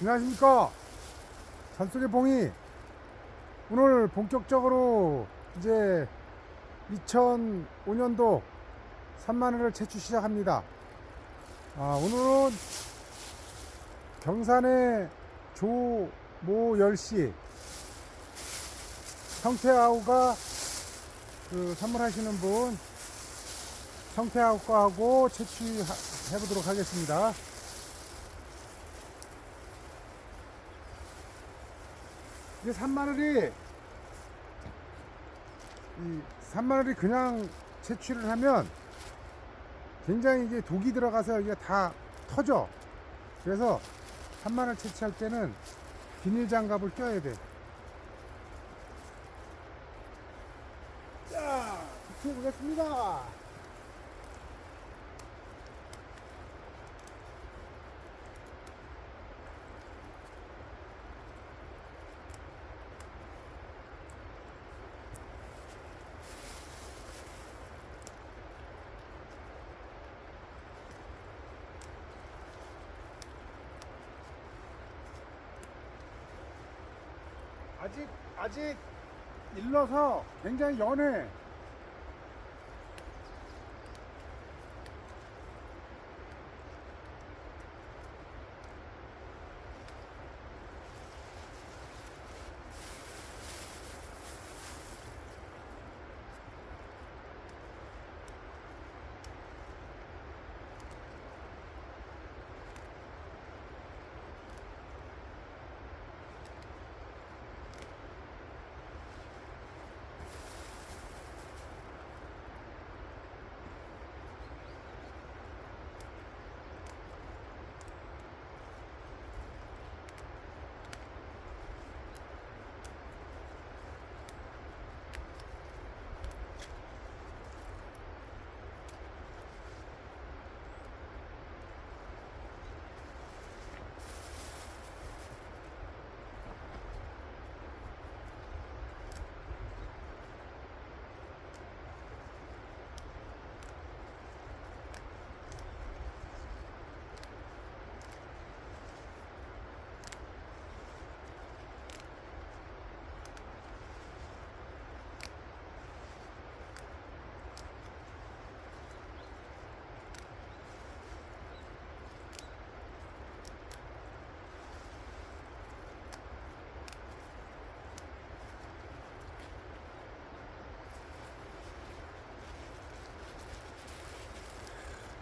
안녕하십니까? 산속의 봉이. 오늘 본격적으로 이제 2005년도 3만원을 채취 시작합니다. 아, 오늘은 경산의 조모열씨 성태아우가 그 선물하시는 분 성태아우과하고 채취해 보도록 하겠습니다 이게 산마늘이 이 산마늘이 그냥 채취를 하면 굉장히 이게 독이 들어가서 이게 다 터져. 그래서 산마늘 채취할 때는 비닐 장갑을 껴야 돼. 자, 붙여 보겠습니다. 아직 아직 일러서 굉장히 연해.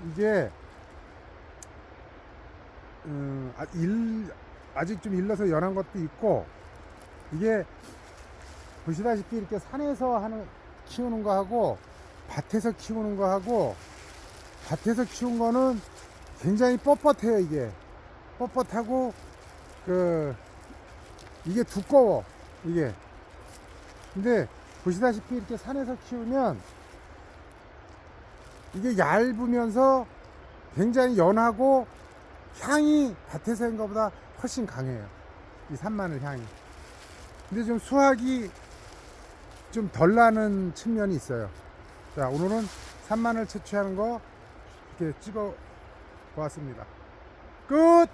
이게 음, 아, 일, 아직 좀 일러서 연한 것도 있고 이게 보시다시피 이렇게 산에서 하는 키우는 거 하고 밭에서 키우는 거 하고 밭에서 키운 거는 굉장히 뻣뻣해요 이게. 뻣뻣하고 그 이게 두꺼워 이게. 근데 보시다시피 이렇게 산에서 키우면 이게 얇으면서 굉장히 연하고 향이 밭에서 한 것보다 훨씬 강해요. 이 산마늘 향이. 근데 좀 수확이 좀 덜 나는 측면이 있어요. 자, 오늘은 산마늘 채취하는 거 이렇게 찍어 보았습니다. 끝!